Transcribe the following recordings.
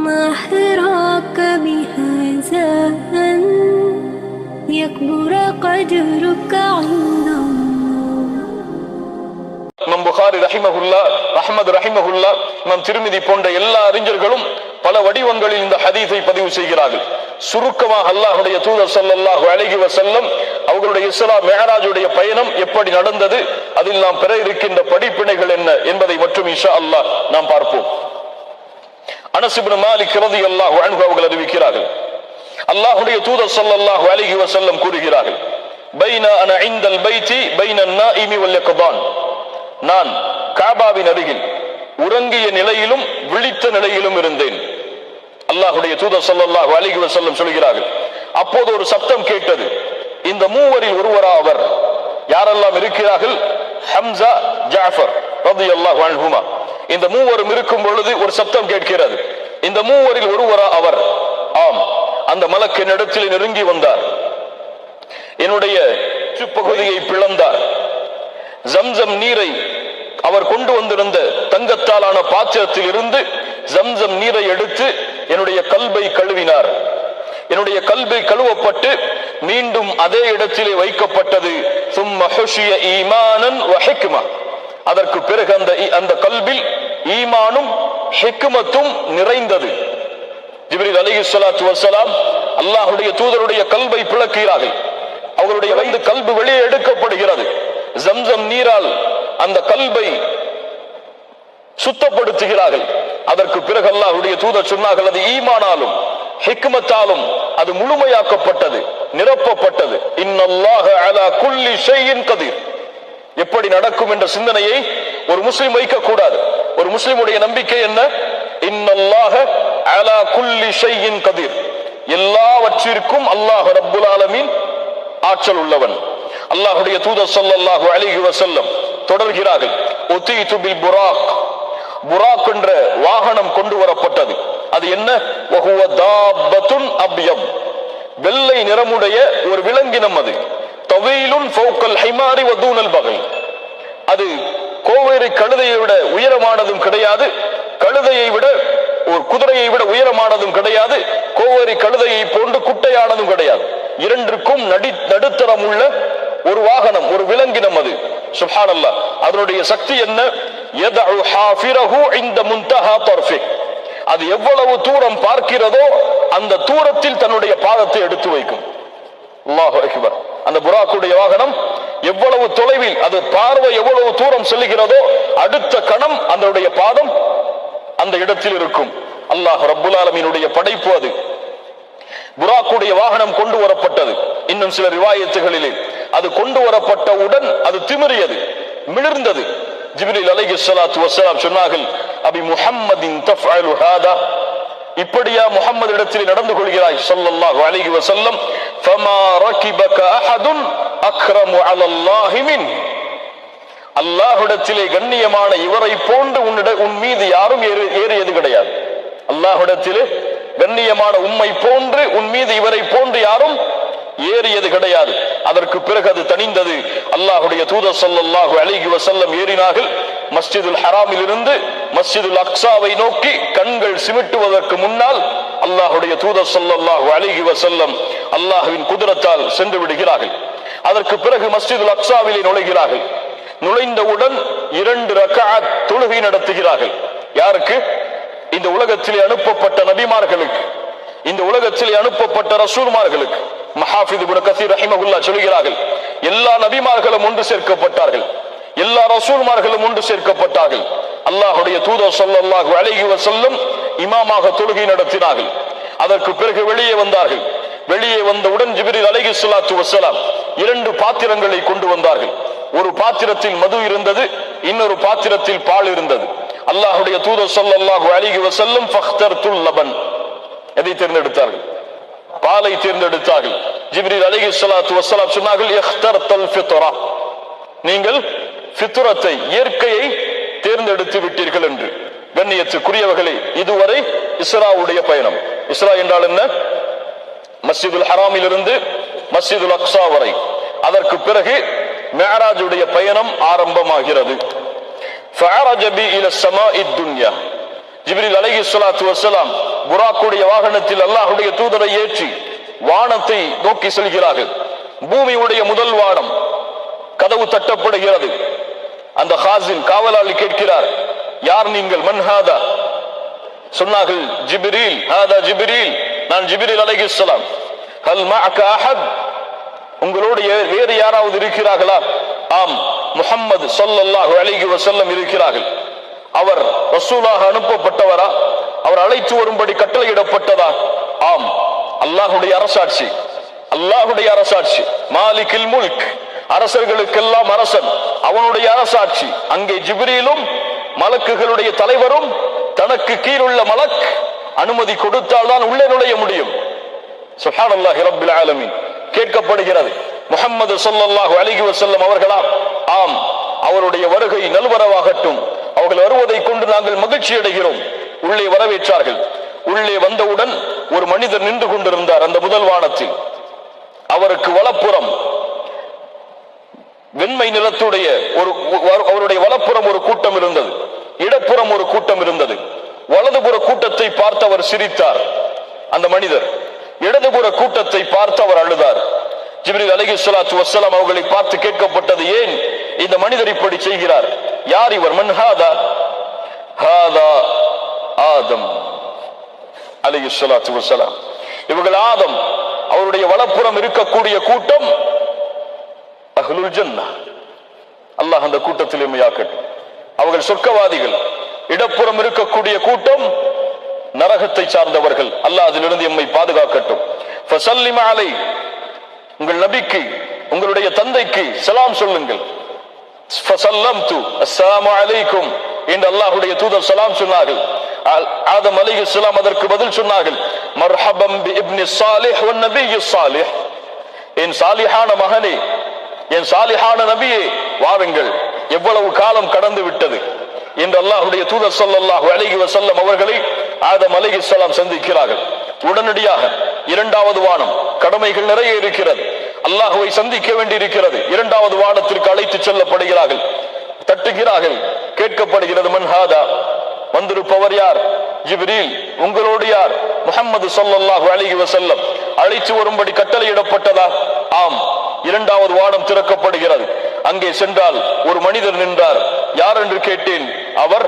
ما حراك بهذا أن يكبر قدرك عند الله இமாம் புகாரி ரஹிமஹுல்லா அஹ்மது ரஹிமஹுல்லா இமாம் திருமிதி போன்ற எல்லா அறிஞர்களும் பல வடிவங்களில் இந்த ஹதீஸை பதிவு செய்கிறார்கள் சுருக்கமாக அல்லாஹுடைய தூதர் ஸல்லல்லாஹு அலைஹி வஸல்லம் அவர்களுடைய இஸ்ரா மேராஜுடைய பயணம் எப்படி நடந்தது அதில் நாம் பெற இருக்கின்ற படிப்பினைகள் என்ன என்பதை மற்றும் இன்ஷா அல்லாஹ் நாம் பார்ப்போம் அனஸ் மாலிக் ரலியல்லாஹு அன்ஹு அவர்கள் அறிவிக்கிறார்கள். அல்லாஹுடைய தூதர் ஸல்லல்லாஹு அலிஹி வசல்லம் கூறுகிறார்கள் பைன அன இந்தல் பைத்தி பைன நாயிமி வல் நான் காபாவின் அருகில் உறங்கிய நிலையிலும் விழித்த நிலையிலும் இருந்தேன். அல்லாஹுடைய தூதர் ஸல்லல்லாஹு அலிஹி வசல்லம் சொல்கிறார்கள் அப்போது ஒரு சப்தம் கேட்டது இந்த மூவரில் ஒருவரா அவர்? யாரெல்லாம் இருக்கிறார்கள்? ஹம்சா ஜாஃபர் ரதி அல்லாஹ் அல்ஹுமா இந்த மூவரும் இருக்கும் பொழுது ஒரு சப்தம் கேட்கிறது. இந்த மூவரில் ஒருவரா அவர்? ஆம். அந்த மலக்கு என்னிடத்தில் நெருங்கி வந்தார். என்னுடைய சுப்பகுதியை பிளந்தார். ஜம்சம் நீரை அவர் கொண்டு வந்திருந்த தங்கத்தாலான பாத்திரத்தில் இருந்து ஜம்சம் நீரை எடுத்து என்னுடைய கல்வை கழுவினார். என்னுடைய கல்வி கழுவப்பட்டு மீண்டும் அதே இடத்திலே வைக்கப்பட்டது. சும்ம அதற்கு பிறகு அந்த அந்த கல்வி ஈமானும் ஹெக்குமத்தும் நிறைந்தது. ஜிப்ரீல் அலைஹி ஸலாத்து வசலாம் அல்லாஹுடைய தூதருடைய கல்வை பிளக்கிறார்கள். அவர்களுடைய வயது கல்பு வெளியே எடுக்கப்படுகிறது. ஜம்சம் நீரால் அந்த கல்பை சுத்தப்படுத்துகிறார்கள். அதற்கு பிறகு அல்லாஹுடைய தூதர் சொன்னார்கள் அது ஈமானாலும் ஹிக்மத்தாலும் அது முழுமையாக்கப்பட்டது நிரப்பப்பட்டது. இன்னல்லாஹ அலா குல்லி ஷெய்யின் கதிர். எப்படி நடக்கும் என்ற சிந்தனையை ஒரு முஸ்லிம் வைக்கக்கூடாது. ஒரு முஸ்லிமுடைய நம்பிக்கை என்ன? இன்னல்லாஹ அலா குல்லி ஷையின் கதிர். எல்லாவற்றிற்கும் அல்லாஹ் ரப்புல் ஆலமீன் ஆற்றல் உள்ளவன். அல்லாஹுடைய தூதர் ஸல்லல்லாஹு அலிஹி வசல்லம் தொடர்கிறார்கள். உதீது பில் புராக். புராக் என்ற வாகனம் கொண்டு வரப்பட்டது. அது என்ன? வஹுவ தாபத்துன் அப்யம் வெள்ளை நிறமுடைய ஒரு விலங்கினம் அது. தவீலுன் ஃபௌக்கல் ஹிமாரி வதூனல் பகை அது கோவேறு கழுதையை விட உயரமானதும் கிடையாது கழுதையை விட ஒரு குதிரையை விட உயரமானதும் கிடையாது கோவேரி கழுதையை போன்று குட்டையானதும் கிடையாது. இரண்டிற்கும் நடி நடுத்தரம் உள்ள ஒரு வாகனம் ஒரு விலங்கினம் அது. சுப்ஹானல்லாஹ். அதனுடைய சக்தி என்ன? இந்த முன்தஹா அது எவ்வளவு தூரம் பார்க்கிறதோ அந்த தூரத்தில் தன்னுடைய பாதத்தை எடுத்து வைக்கும். அல்லாஹு அக்பர். அந்த புறாக்குடைய வாகனம் எவ்வளவு தொலைவில் அது பார்வை எவ்வளவு தூரம் செல்லுகிறதோ அடுத்த கணம் அதனுடைய பாதம் அந்த இடத்தில் இருக்கும். அல்லாஹ் ரப்புல் ஆலமீனுடைய படைப்பு அது. புறாக்குடைய வாகனம் கொண்டு வரப்பட்டது. இன்னும் சில ரிவாயத்துகளிலே. அது கொண்டு வரப்பட்டவுடன் அது திமிரியது மிளிர்ந்தது. ஜிபிரில் அலைஹி ஸலாத்து வஸலாம் சொன்னார்கள் அபி முஹம்மதின் தஃஅலு ஹாதா. இப்படியா முகமது இடத்தில் நடந்து கொள்கிறாய் ஸல்லல்லாஹு அலைஹி வசல்லம் ஃபமா ரகிபக அஹதுன் அக்ரமு அலல்லாஹி மின். அல்லாஹ்விடத்திலே கண்ணியமான இவரை போன்று உன்னிட உன் மீது யாரும் ஏறியது கிடையாது. அல்லாஹ்விடத்திலே கண்ணியமான உம்மை போன்று உன் மீது இவரை போன்று யாரும் ஏறியது கிடையாது. அதற்கு பிறகு அது தணிந்தது. அல்லாஹுடைய தூதர் ஸல்லல்லாஹு அலைஹி வசல்லம் ஏறினார்கள். மஸ்ஜிதுல் ஹராமில் இருந்து மஸ்ஜிதுல் அக்ஸாவை நோக்கி கண்கள் சிமிட்டுவதற்கு முன்னால் அல்லாஹுடைய தூதர் ஸல்லல்லாஹு அலைஹி வசல்லம் அல்லாஹுவின் குதிரத்தால் சென்று விடுகிறார்கள். அதற்கு பிறகு மஸ்ஜிதுல் அக்ஸாவிலே நுழைகிறார்கள். நுழைந்தவுடன் இரண்டு ரக்காத் தொழுகை நடத்துகிறார்கள். யாருக்கு? இந்த உலகத்திலே அனுப்பப்பட்ட நபிமார்களுக்கு. இந்த உலகத்திலே அனுப்பப்பட்ட ரசூல்மார்களுக்கு. மஹாஃபிது இப்னு கசீர் ரஹிமகுல்லா சொல்கிறார்கள் எல்லா நபிமார்களும் ஒன்று சேர்க்கப்பட்டார்கள். எல்லா ரசூல்மார்களும் ஒன்று சேர்க்கப்பட்டார்கள். அல்லாஹுடைய தூதர் ஸல்லல்லாஹு அழகி வஸல்லம் இமாமாக தொழுகை நடத்தினார்கள். அதற்கு பிறகு வெளியே வந்தார்கள். வெளியே வந்தவுடன் ஜிபிரில் அலைஹி ஸலாத்து வசலாம் இரண்டு பாத்திரங்களை கொண்டு வந்தார்கள். ஒரு பாத்திரத்தில் மது இருந்தது இன்னொரு பாத்திரத்தில் பால் இருந்தது. அல்லாஹுடைய தூதர் ஸல்லல்லாஹு வசல்லும் ஃபஹ்தர் துல் லபன் எதை தேர்ந்தெடுத்தார்கள்? பாலை தேர்ந்தெடுத்தார்கள். ஜிப்ரீல் அலைஹி சலாத்து வசலாம் சொன்னார்கள் நீங்கள் ஃபித்ரத்தை இயற்கையை தேர்ந்தெடுத்து விட்டீர்கள் என்று. கண்ணியத்துக்குரியவர்களே இதுவரை இஸ்ராவுடைய பயணம். இஸ்ரா என்றால் என்ன? மஸ்ஜிதுல் ஹராமில் இருந்து மஸ்ஜிதுல் அக்ஸா வரை. அதற்கு பிறகு மேராஜுடைய பயணம் ஆரம்பமாகிறது. ஜிப்ரில் அலஹி சலாத்து வசலாம் வாகனத்தில் அல்லாஹுடைய தூதரை ஏற்றி வானத்தை நோக்கி செல்கிறார்கள். பூமியுடைய முதல் வானம் கதவு தட்டப்படுகிறது. அந்த ஹாசின் காவலாளி கேட்கிறார் யார் நீங்கள்? மன்ஹாதா சொன்னார்கள் ஜிபிரில். ஹாதா ஜிபிரில். நான் ஜிபிரில் அலைஹிஸ்ஸலாம் ஹல் மஅக அஹத். உங்களோடு வேறு யாராவது இருக்கிறார்களா? ஆம். முஹம்மது சொல்லல்லாஹு அலைஹி வஸல்லம் இருக்கிறார்கள். அவர் ரசூலாக அனுப்பப்பட்டவரா? அவர் அழைத்து வரும்படி கட்டளையிடப்பட்டதா? ஆம். அல்லாஹுடைய அரசாட்சி. அல்லாஹுடைய அரசாட்சி. மாலிகில் முல்க். அரசர்களுக்கெல்லாம் அரசன் அவனுடைய அரசாட்சி. அங்கே ஜிப்ரியிலும் மலக்குகளுடைய தலைவரும் தனக்கு கீழுள்ள மலக் அனுமதி கொடுத்தால் தான் உள்ளே நுழைய முடியும். சுஹானல்லாஹி ரப்பில் கேட்கப்படுகிறது. முகமது ஸல்லல்லாஹு அலிகி வசல்லம் அவர்களா ஆம் அவருடைய வருகை நல்வரவாகட்டும். அவர்கள் வருவதை கொண்டு நாங்கள் மகிழ்ச்சி அடைகிறோம். உள்ளே வரவேற்றார்கள். உள்ளே வந்தவுடன் ஒரு மனிதர் நின்று கொண்டிருந்தார் அந்த முதல் வானத்தில் அவருக்கு வலப்புறம் வெண்மை நிறத்துடைய ஒரு அவருடைய வலப்புறம் ஒரு கூட்டம் இருந்தது. இடப்புறம் ஒரு கூட்டம் இருந்தது. வலதுபுற கூட்டத்தை பார்த்து அவர் சிரித்தார். அந்த மனிதர் இடதுபுற கூட்டத்தை பார்த்து அவர் அழுதார். ஜிப்ரீல் அலைஹி ஸலாத்து வஸ்ஸலாம் அவர்களை பார்த்து கேட்கப்பட்டது ஏன் இந்த மனிதர் இப்படி செய்கிறார்? யார் இவர்? மன் ஹாதா? ஹாதா ஆதம் அலைஹி ஸலாத்து வஸ்ஸலாம். இவர்கள் ஆதம் அவருடைய வலப்புறம் இருக்கக்கூடிய கூட்டம் அஹ்லுல் ஜன்னா. அல்லாஹ் அந்த கூட்டத்தில் எம்மையாக்கட்டும் அவர்கள் சொர்க்கவாதிகள். இடப்புறம் இருக்கக்கூடிய கூட்டம் நரகத்தை சார்ந்தவர்கள். அல்லாஹ் அதிலிருந்து எம்மை பாதுகாக்கட்டும். ஃபசல்லிம அலை. உங்கள் நபிக்கு உங்களுடைய தந்தைக்கு சலாம் சொல்லுங்கள். ஃபசல்லம்து அஸ்ஸலாமு அலைக்கும் என்று அல்லாஹ்வுடைய தூதர் சலாம் சொன்னார்கள். ஆ- ஆதம் அலைஹிஸ்ஸலாம் அதற்கு பதில் சொன்னார்கள். மர்ஹபம் பி இப்னி ஸாலிஹ் வன் என் சாலிஹான மகனே என் சாலிஹான நபியே வாருங்கள். எவ்வளவு காலம் கடந்து விட்டது. என்று அல்லாஹுடைய தூதர் சொல்லாஹு அலைஹி வசல்லம் அவர்களை ஆதம் அலைஹிஸ்ஸலாம் சந்திக்கிறார்கள். உடனடியாக இரண்டாவது வானம் கடமைகள் நிறைய இருக்கிறது. அல்லாஹுவை சந்திக்க வேண்டியிருக்கிறது. இரண்டாவது வானத்திற்கு அழைத்து செல்லப்படுகிறார்கள். தட்டுகிறார்கள். கேட்கப்படுகிறது மன்ஹாதா வந்திருப்பவர் யார்? ஜிப்ரீல். உங்களோடு யார்? முஹம்மது சொல்லாஹு அலைஹி வசல்லம் அழைத்து வரும்படி கட்டளையிடப்பட்டதா? ஆம். இரண்டாவது வானம் திறக்கப்படுகிறது. அங்கே சென்றால் ஒரு மனிதர் நின்றார். யார் என்று கேட்டேன்? அவர்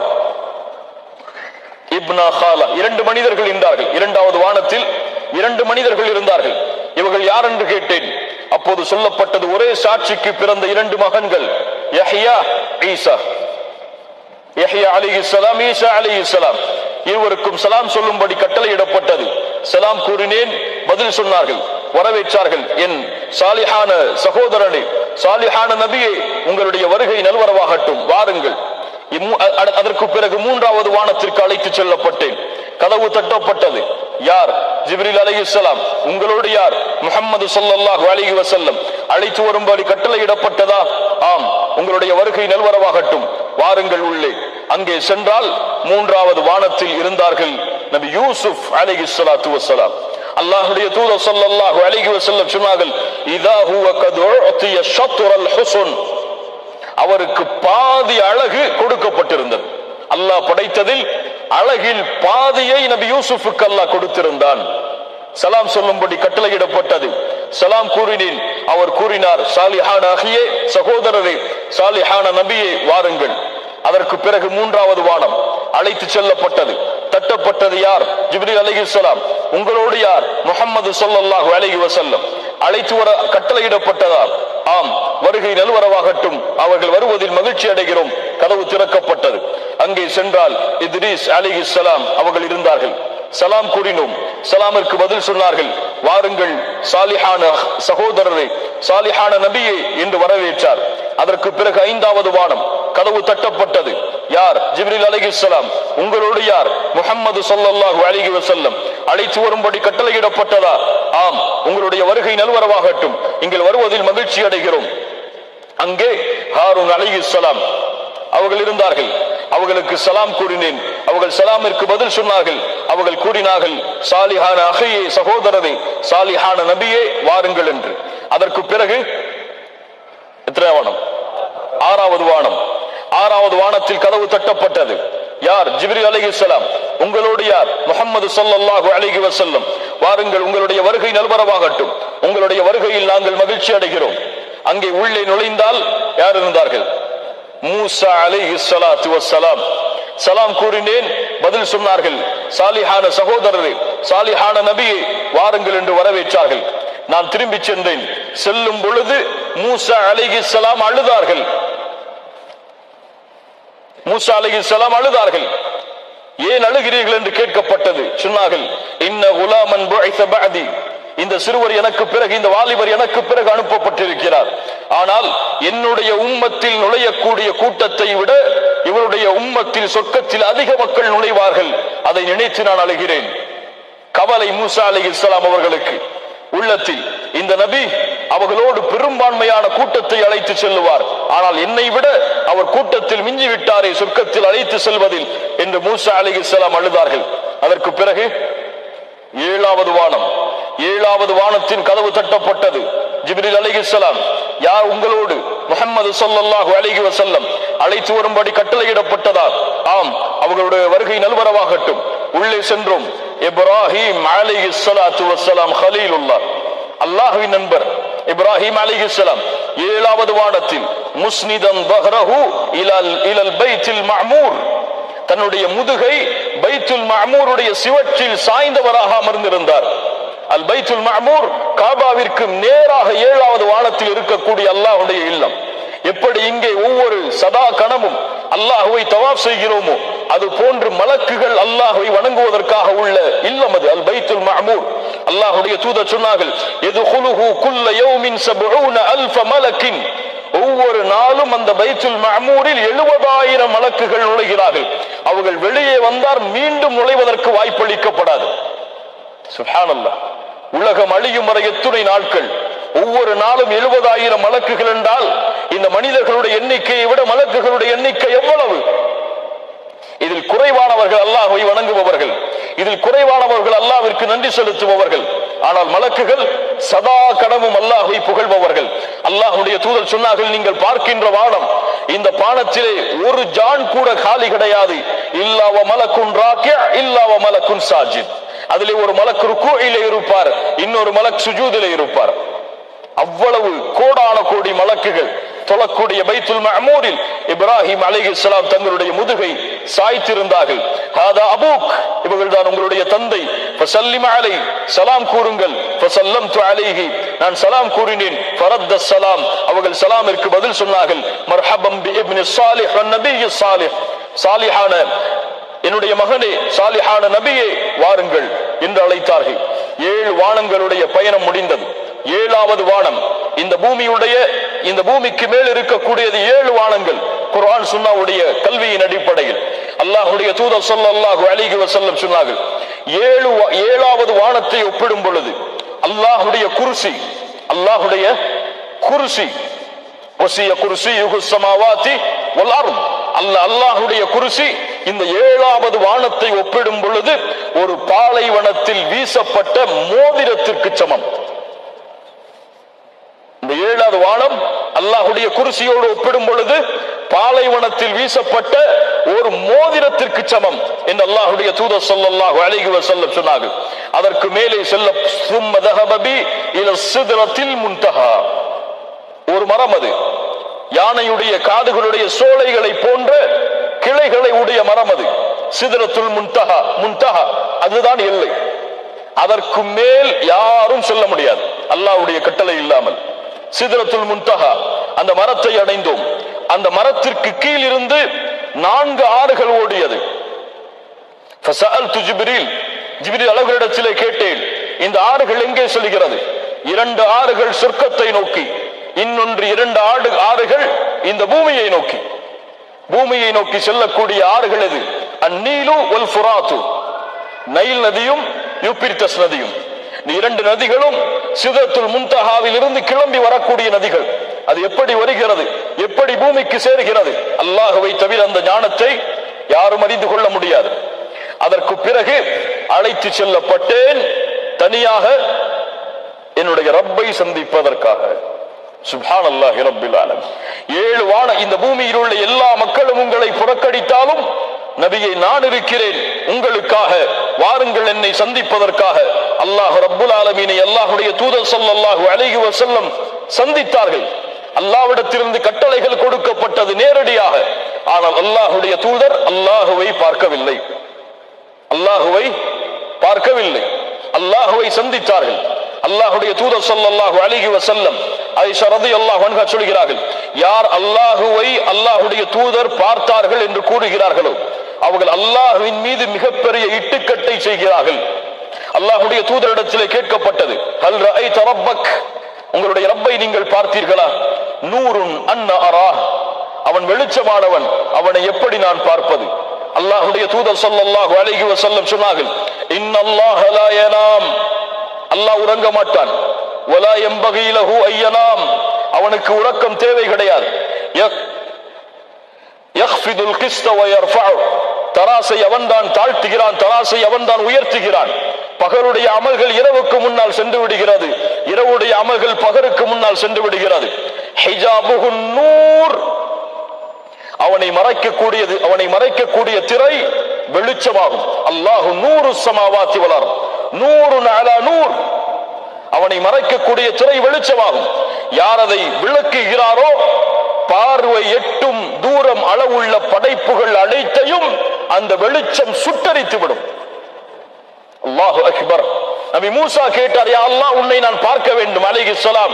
இப்னா ஹாலா இரண்டு மனிதர்கள் இருந்தார்கள் இரண்டாவது வானத்தில் இரண்டு மனிதர்கள் இருந்தார்கள். இவர்கள் யார் என்று கேட்டேன்? அப்போது சொல்லப்பட்டது ஒரே சாட்சிக்கு பிறந்த இரண்டு மகன்கள். யஹ்யா ஈசா. யஹ்யா அலைஹிஸ்ஸலாம் ஈசா அலைஹிஸ்ஸலாம் இருவருக்கும் சலாம் சொல்லும்படி கட்டளையிடப்பட்டது. சலாம் கூறினேன் பதில் சொன்னார்கள். வரவேற்றார்கள். என் சாலிஹான சகோதரனே சாலிஹான நபியே உங்களுடைய வருகை நல்வரவாகட்டும். வாருங்கள். அதற்கு பிறகு மூன்றாவது வானத்திற்கு அழைத்து செல்லப்பட்டேன். கதவு தட்டப்பட்டது. யார்? ஜிப்ரில் அலைஹிஸ்ஸலாம். உங்களோடு யார்? முகமது ஸல்லல்லாஹு அலிஹி வசல்லம் அழைத்து வரும்படி கட்டளையிடப்பட்டதா? ஆம். உங்களுடைய வருகை நல்வரவாகட்டும். வாருங்கள் உள்ளே. அங்கே சென்றால் மூன்றாவது வானத்தில் இருந்தார்கள் நபி யூசுப் அலிஹி சலாத்து வசலாம் அல்லாஹுடைய தூதர் ஸல்லல்லாஹு அலைஹி வஸல்லம் சொன்னார்கள் இதா ஹுவ கத் உஅதிய ஷத்ரல் ஹுஸ்ன் அவருக்கு பாதி அழகு கொடுக்கப்பட்டிருந்தது. அல்லாஹ் படைத்ததில் அழகில் பாதியை நபி யூசுஃபுக்கு அல்லாஹ் கொடுத்திருந்தான். சலாம் சொல்லும்படி கட்டளையிடப்பட்டது. சலாம் கூறினேன் அவர் கூறினார் சாலிஹான அகியே சகோதரரே சாலிஹான நபியே வாருங்கள். அதற்கு பிறகு மூன்றாவது வானம் அழைத்து செல்லப்பட்டது. தட்டப்பட்டது யார்? ஜிப்ரி அலைஹிஸ்ஸலாம் உங்களோடு யார்? முகமது சொல்லல்லாஹு அலைஹி வசல்லம் அழைத்து வர கட்டளையிடப்பட்டதால். ஆம் வருகை நல்வரவாகட்டும். அவர்கள் வருவதில் மகிழ்ச்சி அடைகிறோம். கதவு திறக்கப்பட்டது. அங்கே சென்றால் இத்ரீஸ் சலாம் அவர்கள் இருந்தார்கள். சலாம் கூறினோம். சலாமிற்கு பதில் சொன்னார்கள். வாருங்கள் சாலிஹான சகோதரரே சாலிஹான நபியே என்று வரவேற்றார். அதற்கு பிறகு ஐந்தாவது வானம். கதவு தட்டப்பட்டது. யார்? ஜிப்ரீல் அலைஹிஸ்ஸலாம் உங்களோடு யார்? முகம்மது சொல்லாஹு அலிகி வசல்லம் அழைத்து வரும்படி கட்டளையிடப்பட்டதா? ஆம். உங்களுடைய வருகை நல்வரவாகட்டும். நீங்கள் வருவதில் மகிழ்ச்சி அடைகிறோம். அங்கே ஹாரூன் அலைஹிஸ்ஸலாம் அவர்கள் இருந்தார்கள். அவர்களுக்கு சலாம் கூறினேன். அவர்கள் சலாமிற்கு பதில் சொன்னார்கள். அவர்கள் கூறினார்கள் சாலிஹான அகையே சகோதரரே சாலிஹான நபியே வாருங்கள் என்று. அதற்கு பிறகு எத்தனை வானம்? ஆறாவது வானம். ஆறாவது வானத்தில் கதவு தட்டப்பட்டது. யார்? ஜிப்ரி அலைஹிஸ்ஸலாம் உங்களோடு யார்? முகமது ஸல்லல்லாஹு அலைஹி வசல்லம் வாருங்கள் உங்களுடைய வருகை நல்வரவாகட்டும். உங்களுடைய வருகையில் நாங்கள் மகிழ்ச்சி அடைகிறோம். அங்கே உள்ளே நுழைந்தால் யார் இருந்தார்கள்? மூசா அலைஹி ஸலாத்து சலாம் கூறினேன் பதில் சொன்னார்கள் சாலிஹான சகோதரரே சாலிஹான நபியை வாருங்கள் என்று வரவேற்றார்கள். நான் திரும்பி சென்றேன். செல்லும் பொழுது மூசா அலைஹிஸ்ஸலாம் அழுதார்கள். மூசா அலைஹிஸ்ஸலாம் அழுதார்கள். ஏன் அழுகிறீர்கள் என்று கேட்கப்பட்டது. சொன்னார்கள் இன்ன குலாமன் இந்த சிறுவர் எனக்கு பிறகு இந்த வாலிபர் எனக்கு பிறகு அனுப்பப்பட்டிருக்கிறார். ஆனால் என்னுடைய உம்மத்தில் நுழையக்கூடிய கூட்டத்தை விட இவருடைய உம்மத்தில் சொர்க்கத்தில் அதிக மக்கள் நுழைவார்கள். அதை நினைத்து நான் அழுகிறேன். கவலை மூசா அலி இஸ்லாம் அவர்களுக்கு. உள்ளத்தில் இந்த நபி அவர்களோடு பெரும்பான்மையான கூட்டத்தை அழைத்து செல்லுவார். ஆனால் என்னை விட அவர் கூட்டத்தில் மிஞ்சி விட்டாரே சொர்க்கத்தில் அழைத்து செல்வதில் என்று மூசா அலி இஸ்லாம் அழுதார்கள். அதற்கு பிறகு ஏழாவது வானம் ஏழாவது வானத்தின் கதவு தட்டப்பட்டது. ஜிப்ரில் அலைஹிஸ்ஸலாம் யார் உங்களோடு முஹம்மது சொல்லாஹு அலைஹி வசல்லம் அழைத்து வரும்படி கட்டளையிடப்பட்டதா? ஆம் அவர்களுடைய வருகை நல்வரவாகட்டும். உள்ளே சென்றோம். இப்ராஹிம் அலிஹி சலாத்து வசலாம் ஹலீல் உள்ளார் அல்லாஹுவின் நண்பர் இப்ராஹிம் அலிஹிஸ்லாம் ஏழாவது வானத்தில் முஸ்னிதன் பஹ்ரஹு இலல் இலல் பைத்தில் மஅமூர். தன்னுடைய முதுகை பைத்துல் மஅமூருடைய சிவற்றில் சாய்ந்தவராக அமர்ந்திருந்தார். அல் பைத்துல் மஅமூர் காபாவிற்கு நேராக ஏழாவது வானத்தில் இருக்கக்கூடிய அல்லாஹுடைய இல்லம். எப்படி இங்கே ஒவ்வொரு சதா கணமும் அல்லாஹுவை தவாப் செய்கிறோமோ அது போன்று மலக்குகள் அல்லாஹுவை வணங்குவதற்காக உள்ள இல்லம் அது அல் பைத்துல் மஅமூர். அல்லாஹுடைய தூதர் சொன்னார்கள் எதுகுலுஹு குல்ல யௌமின் சபூன அல்ஃப மலக்கின். ஒவ்வொரு நாளும் அந்த பைத்துல் மஹமூரில் எழுபதாயிரம் மலக்குகள் நுழைகிறார்கள். அவர்கள் வெளியே வந்தார் மீண்டும் நுழைவதற்கு வாய்ப்பளிக்கப்படாது. சுஹானல்லா உலகம் அழியும் வரை எத்துணை நாட்கள். ஒவ்வொரு நாளும் எழுபதாயிரம் மலக்குகள் என்றால் இந்த மனிதர்களுடைய எண்ணிக்கையை விட மலக்குகளுடைய எண்ணிக்கை எவ்வளவு? இதில் குறைவானவர்கள் அல்லாஹை வணங்குபவர்கள். இதில் குறைவானவர்கள் அல்லாவிற்கு நன்றி செலுத்துபவர்கள். ஆனால் மலக்குகள் சதா கடமும் அல்லாஹை புகழ்பவர்கள். அல்லாஹுடைய தூதர் சொன்னார்கள் நீங்கள் பார்க்கின்ற வானம் இந்த பானத்திலே ஒரு ஜான் கூட காலி கிடையாது. இல்லாவ மலக்குன் ராக்கிய இல்லாவ மலக்குன் சாஜித். அதிலே ஒரு மலக்கு ருக்குயிலே இருப்பார் இன்னொரு மலக் சுஜூதிலே இருப்பார். அவ்வளவு கோடான கோடி மலக்குகள் தொழக்கூடிய பைத்துல் மஹமூரில் இப்ராஹிம் அலைஹிஸ்ஸலாம் தங்களுடைய முதுகை சாய்த்திருந்தார்கள். ஹாதா அபூக் இவர்கள் தான் உங்களுடைய தந்தை. ஃபசல்லிம அலை சலாம் கூறுங்கள். ஃபசல்லம்து அலைஹி நான் சலாம் கூறினேன். ஃபரத்த சலாம் அவர்கள் சலாமிற்கு பதில் சொன்னார்கள். மர்ஹபம் பி இப்னி ஸாலிஹ் வன் நபிய் ஸாலிஹ். சாலிஹான என்னுடைய மகனே சாலிஹான நபியே வாருங்கள் என்று அழைத்தார்கள். ஏழு வானங்களுடைய பயணம் முடிந்தது. ஏழாவது வானம் இந்த பூமியுடைய இந்த பூமிக்கு மேல் இருக்கக்கூடியது ஏழு வானங்கள். குர்ஆன் சுன்னாவுடைய கல்வியின் அடிப்படையில். அல்லாஹுடைய தூதர் சொல்ல அல்லாஹு அலிகி வசல்லம் சொன்னார்கள். ஏழு ஏழாவது வானத்தை ஒப்பிடும் பொழுது அல்லாஹுடைய குருசி அல்லாஹுடைய குருசி ஒசிய குர்சியுஹு ஸமாவாதி வல் அர்த். அல்லாஹ் அல்லாஹ்வுடைய குருசி இந்த ஏழாவது வானத்தை ஒப்பிடும் பொழுது ஒரு பாலைவனத்தில் வீசப்பட்ட மோதிரத்திற்கு சமம். இந்த ஏழாவது வானம் அல்லாஹுடைய குருசியோடு ஒப்பிடும் பொழுது பாலைவனத்தில் வீசப்பட்ட ஒரு மோதிரத்திற்கு சமம் என்று அல்லாஹுடைய தூதர் ஸல்லல்லாஹு அலைஹி செல்ல சொன்னார்கள். அதற்கு மேலே செல்ல சும்மதகபி தஹப இல ஒரு மரம் அது. யானையுடைய காதுகளுடைய சோலைகளை போன்ற கிளைகளை உடைய மரம் அது. சிதறத்துள் முன்தகா முன்தகா அதுதான் எல்லை. அதற்கு மேல் யாரும் செல்ல முடியாது. அல்லாவுடைய கட்டளை இல்லாமல். சிதறத்துல் முன்தகா. அந்த மரத்தை அடைந்தோம். அந்த மரத்திற்கு கீழ் இருந்து நான்கு ஆறுகள் ஓடியது. ஃபசஅல்து அளவுகளிடத்திலே கேட்டேன் இந்த ஆறுகள் எங்கே செல்கிறது? இரண்டு ஆறுகள் சொர்க்கத்தை நோக்கி. இன்னொன்று இரண்டு ஆடு ஆறுகள் இந்த பூமியை நோக்கி. பூமியை நோக்கி செல்லக்கூடிய ஆறுகள் எது? அந்நீலு ஒல் ஃபுராத்து. நைல் நதியும் யூப்பிரித்தஸ் நதியும். இந்த இரண்டு நதிகளும் சிதத்துல் முன்தஹாவில் இருந்து கிளம்பி வரக்கூடிய நதிகள். அது எப்படி வருகிறது? எப்படி பூமிக்கு சேருகிறது? அல்லாஹுவை தவிர அந்த ஞானத்தை யாரும் அறிந்து கொள்ள முடியாது. அதற்கு பிறகு அழைத்து செல்லப்பட்டேன். தனியாக என்னுடைய ரப்பை சந்திப்பதற்காக. சுபான் அல்லாஹி ரப்பில் ஆலம் ஏழு வான இந்த பூமியில் உள்ள எல்லா மக்களும் உங்களை புறக்கணித்தாலும் நபியை நான் இருக்கிறேன். உங்களுக்காக வாருங்கள் என்னை சந்திப்பதற்காக. அல்லாஹ் ரப்புல் ஆலமீனை அல்லாஹுடைய தூதர் ஸல்லல்லாஹு அழகி வசல்லம் சந்தித்தார்கள். அல்லாஹ்விடத்திலிருந்து கட்டளைகள் கொடுக்கப்பட்டது நேரடியாக. ஆனால் அல்லாஹுடைய தூதர் அல்லாஹுவை பார்க்கவில்லை. அல்லாஹுவை பார்க்கவில்லை. அல்லாஹுவை சந்தித்தார்கள். அல்லாஹுடைய தூதர் ஸல்லல்லாஹு அலைஹி வஸல்லம் ஆயிஷா ரலியல்லாஹு அல்லாஹ் சொல்கிறார்கள் யார் அல்லாஹுவை அல்லாஹுடைய தூதர் பார்த்தார்கள் என்று கூறுகிறார்களோ அவர்கள் அல்லாஹுவின் மீது மிகப்பெரிய இட்டுக்கட்டை செய்கிறார்கள். அல்லாஹுடைய தூதரிடத்திலே கேட்கப்பட்டது. ஹல் ரஐ தரப்பக் உங்களுடைய ரப்பை நீங்கள் பார்த்தீர்களா? நூறுன் அன்ன அரா. அவன் வெளிச்சமானவன். அவனை எப்படி நான் பார்ப்பது? அல்லாஹுடைய தூதர் சொல்லல்லாஹு அழகி வசல்லம் சொன்னார்கள். இன்னல்லாஹ லா யனாம். அல்லாஹ் உறங்க மாட்டான். வலா எம்பகையிலஹு ஐயனாம் அவனுக்கு உறக்கம் தேவை கிடையாது. யக்- யஃப் கிஸ்த தராசை அவன்தான் தாழ்த்துகிறான் தராசை அவன்தான் உயர்த்துகிறான். பகருடைய அமல்கள் இரவுக்கு முன்னால் சென்று விடுகிறது. இரவுடைய அமல்கள் பகருக்கு முன்னால் சென்று விடுகிறது. நூர். அவனை மறைக்கக்கூடியது அவனை மறைக்கக்கூடிய திரை வெளிச்சமாகும். அல்லாஹு நூறு சமாவாத்தி வளரும் நூறு அலா நூர். அவனை மறைக்கக்கூடிய திரை வெளிச்சமாகும். யார் அதை விளக்குகிறாரோ? பார்வை எட்டும் தூரம் அளவுள்ள படைப்புகள் அனைத்தையும் அந்த வெளிச்சம் சுட்டரித்து விடும் அல்லாஹு அக்பர். நபி மூசா கேட்டார் யா அல்லாஹ் உன்னை நான் பார்க்க வேண்டும் அலைஹி ஸலாம்.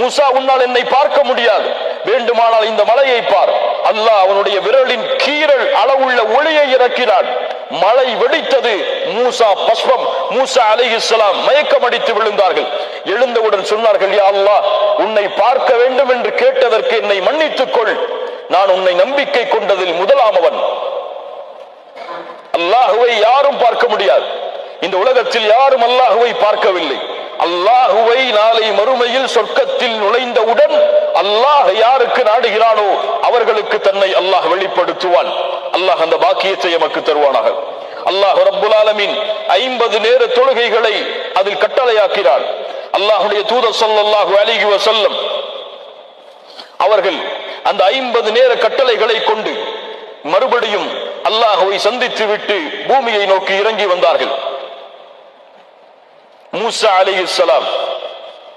மூசா உன்னால் என்னை பார்க்க முடியாது. வேண்டுமானால் இந்த மலையை பார். அல்லாஹ் அவனுடைய விரலின் கீரல் அளவுள்ள ஒளியை இறக்கினான். மழை வெடித்தது மூசா பஸ்பம் மூசா அலைஹிஸ்ஸலாம் மயக்கமடித்து விழுந்தார்கள். எழுந்தவுடன் சொன்னார்கள் யா அல்லாஹ் உன்னை பார்க்க வேண்டும் என்று கேட்டதற்கு என்னை மன்னித்துக் கொள். நான் உன்னை நம்பிக்கை கொண்டதில் முதலாமவன். அல்லாஹுவை யாரும் பார்க்க முடியாது. இந்த உலகத்தில் யாரும் அல்லாஹுவை பார்க்கவில்லை. அல்லாஹுவை நாளை மறுமையில் சொர்க்கத்தில் நுழைந்தவுடன் அல்லாஹ் யாருக்கு நாடுகிறானோ அவர்களுக்கு தன்னை அல்லாஹ் வெளிப்படுத்துவான். அல்லாஹ் அந்த பாக்கியத்தை எமக்கு தருவானாக. அல்லாஹ் ரப்புல் ஆலமின் ஐம்பது நேர தொழுகைகளை அதில் கட்டளையாக்கிறான் அல்லாஹுடைய தூதர் சொல்லாஹு அலைஹி வஸல்லம் அவர்கள் அந்த ஐம்பது நேர கட்டளைகளை கொண்டு மறுபடியும் அல்லாஹுவை சந்தித்து விட்டு பூமியை நோக்கி இறங்கி வந்தார்கள். மூசா அலைஹிஸ்ஸலாம்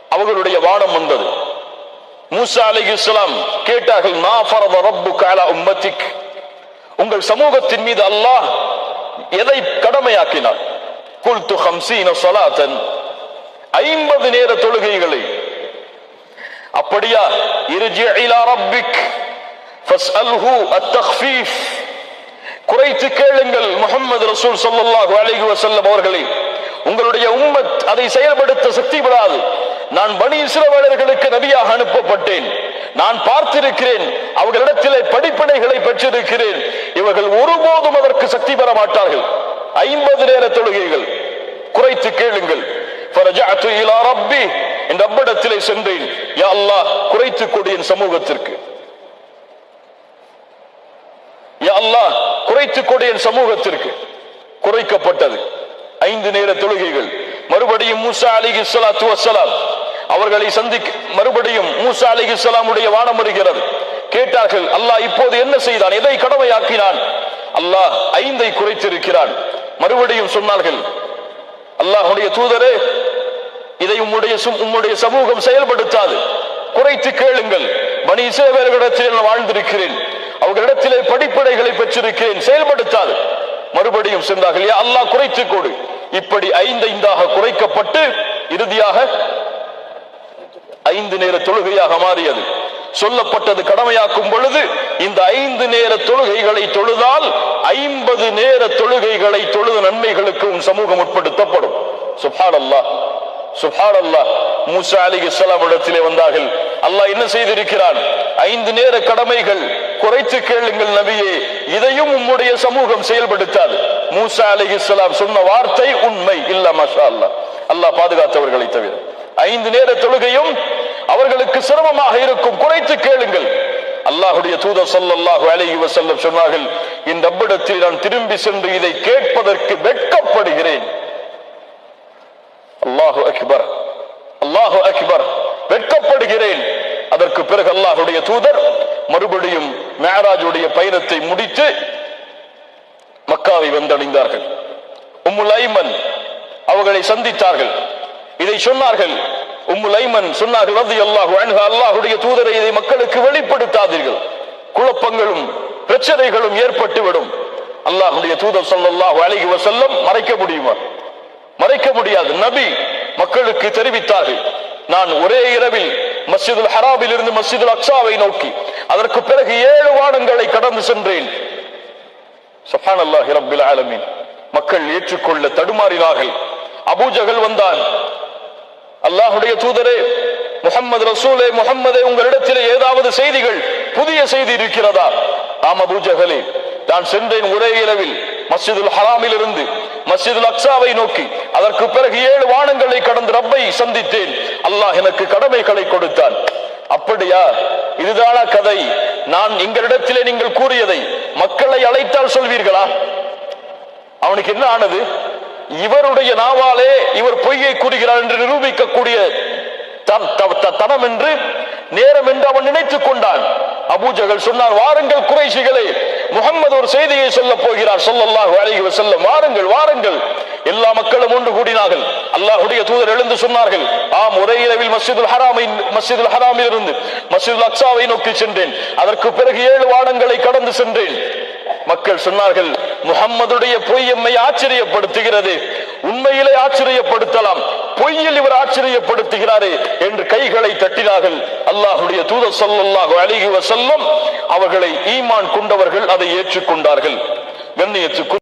அவர்களுடைய வானம் வந்தது. மூசா அலைஹிஸ்ஸலாம் கேட்டார்கள் உம்மத்திக்? உங்கள் சமூகத்தின் மீது அல்லாஹ் எதை கடமையாக்கினார்? குல்து ஹம்சீன சலாத்தன் ஐம்பது நேர தொழுகைகளை. அப்படியா இருஜி இலா ரப்பிக். ஃபஸ்அல்ஹு அத்தக்ஃபீஃப் குறைத்து கேளுங்கள் முகமது ரசூல் சொல்லல்லாஹு அழகி வசல்லம் அவர்களே. உங்களுடைய உம்மத் அதை செயல்படுத்த சக்தி பெறாது. நான் பணி இஸ்ரவேலர்களுக்கு நபியாக அனுப்பப்பட்டேன். நான் பார்த்திருக்கிறேன். அவர்களிடத்திலே படிப்பினைகளை பெற்றிருக்கிறேன். இவர்கள் ஒருபோதும் அதற்கு சக்தி பெற மாட்டார்கள். ஐம்பது நேர தொழுகைகள். குறைத்து கேளுங்கள். என் ரப்பிடத்திலே சென்றேன். யா அல்லாஹ் குறைத்து கொடு என் சமூகத்திற்கு. யா அல்லாஹ் குறைத்து கொடு என் சமூகத்திற்கு. குறைக்கப்பட்டது. ஐந்து நேர தொழுகைகள். மறுபடியும் மூசா அலிகி ஸலாத்து வசலாம் அவர்களை சந்திக்க மறுபடியும் மூசா அலிகி ஸலாமுடைய வானம் வருகிறது. கேட்டார்கள் அல்லாஹ் இப்போது என்ன செய்தான்? எதை கடமையாக்கினான்? அல்லாஹ் ஐந்தை குறைத்திருக்கிறான். மறுபடியும் சொன்னார்கள் அல்லாஹுடைய தூதரே இதை உம்முடைய உம்முடைய சமூகம் செயல்படுத்தாது. குறைத்து கேளுங்கள். பனி இஸ்ரவேலர்களிடத்தில் நான் வாழ்ந்திருக்கிறேன். அவர்களிடத்திலே படிப்படைகளை பெற்றிருக்கிறேன். செயல்படுத்தாது. மறுபடியும் சென்றார்கள் அல்லாஹ் குறைத்து கொடு. இப்படி ஐந்து ஐந்தாக குறைக்கப்பட்டு இறுதியாக ஐந்து நேர தொழுகையாக மாறியது. சொல்லப்பட்டது கடமையாக்கும் பொழுது இந்த ஐந்து நேர தொழுகைகளை தொழுதால் ஐம்பது நேர தொழுகைகளை தொழுத நன்மைகளுக்கும் சமூகம் உட்படுத்தப்படும். சுப்ஹான் அல்லாஹ் சுப்ஹான் அல்லாஹ் மூசா அலி இஸ்லாம் இடத்திலே வந்தார்கள். அல்லாஹ் என்ன செய்திருக்கிறான்? ஐந்து நேர கடமைகள் குறைத்து கேளுங்கள் நபியே இதையும் உம்முடைய சமூகம் செயல்படுத்தாது. மூசா அலி இஸ்லாம் சொன்ன வார்த்தை உண்மை இல்ல மஷா அல்லா அல்லாஹ் பாதுகாத்தவர்களை தவிர. ஐந்து நேர தொழுகையும் அவர்களுக்கு சிரமமாக இருக்கும் குறைத்து கேளுங்கள். அல்லாஹுடைய தூதர் ஸல்லல்லாஹு அலைஹி வசல்லம் சொன்னார்கள் இந்த நான் திரும்பி சென்று இதை கேட்பதற்கு வெட்கப்படுகிறேன். அல்லாஹு அக்பர் அல்லாஹு அக்பர் வெட்கப்படுகிறேன். அதற்கு பிறகு அல்லாஹுடைய தூதர் மறுபடியும் மேராஜுடைய பயணத்தை முடித்து மக்காவை வந்தடைந்தார்கள். உம்முல் ஐமன் அவர்களை சந்தித்தார்கள். இதை சொன்னார்கள். உம்முல் ஐமன் சொன்னார்கள் ரலியல்லாஹு அன்ஹா அல்லாஹுடைய தூதரை இதை மக்களுக்கு வெளிப்படுத்தாதீர்கள். குழப்பங்களும் பிரச்சனைகளும் ஏற்பட்டுவிடும். அல்லாஹுடைய தூதர் சொல்லல்லாஹு அழகி வசல்லம் மறைக்க முடியுமா? மறைக்க முடியாது. நபி மக்களுக்கு தெரிவித்தார்கள். நான் ஒரே இரவில் மஸ்ஜிதுல் ஹராபில் இருந்து மஸ்ஜிதுல் அக்ஸாவை நோக்கி அதற்கு பிறகு ஏழு வானங்களை கடந்து சென்றேன். சுப்ஹானல்லாஹி ரப்பில் ஆலமீன். மக்கள் ஏற்றுக்கொள்ள தடுமாறினார்கள். அபூஜகல் வந்தான். அல்லாஹுடைய தூதரே முஹம்மது ரசூலே முகம்மதே உங்களிடத்திலே ஏதாவது செய்திகள் புதிய செய்தி இருக்கிறதா? ஆம் அபூஜகலே நான் சென்றேன் ஒரே இரவில் மஸ்ஜிதுல் ஹராமில் இருந்து மஸ்ஜிதுல் அக்ஸாவை நோக்கி அதற்கு பிறகு ஏழு வானங்களை கடந்து ரப்பை சந்தித்தேன். அல்லாஹ் எனக்கு கடமைகளை கொடுத்தான். அப்படியா? இதுதானா கதை. நான் எங்களிடத்திலே நீங்கள் கூறியதை மக்களை அழைத்தால் சொல்வீர்களா? அவனுக்கு என்ன ஆனது? இவருடைய நாவாலே இவர் பொய்யை கூறுகிறார் என்று நிரூபிக்கக்கூடிய தனம் என்று நேரம் என்று அவன் நினைத்துக் கொண்டான். அபூஜகல் சொன்னார் வாருங்கள் குறைஷிகளே முகம்மது ஒரு செய்தியை சொல்ல போகிறார். சொல்லல்லாஹு அழகி வஸல்லம். வாருங்கள் வாருங்கள். எல்லா மக்களும் ஒன்று கூடினார்கள். அல்லாஹுடைய தூதர் எழுந்து சொன்னார்கள் ஆம் ஒரே இரவில் மஸ்ஜிதுல் ஹராமை மஸ்ஜிதுல் ஹராமில் இருந்து மஸ்ஜிதுல் அக்சாவை நோக்கி சென்றேன். அதற்கு பிறகு ஏழு வானங்களை கடந்து சென்றேன். மக்கள் சொன்னார்கள் முகம்மதுடைய பொய் எம்மை ஆச்சரியப்படுத்துகிறது. உண்மையிலே ஆச்சரியப்படுத்தலாம். பொய்யில் இவர் ஆச்சரியப்படுத்துகிறாரே என்று கைகளை தட்டினார்கள். அல்லாஹுடைய தூதர் ஸல்லல்லாஹு அலைஹி வஸல்லம் அவர்களை ஈமான் கொண்டவர்கள் அதை ஏற்றுக்கொண்டார்கள். கண்ணியத்துக்கு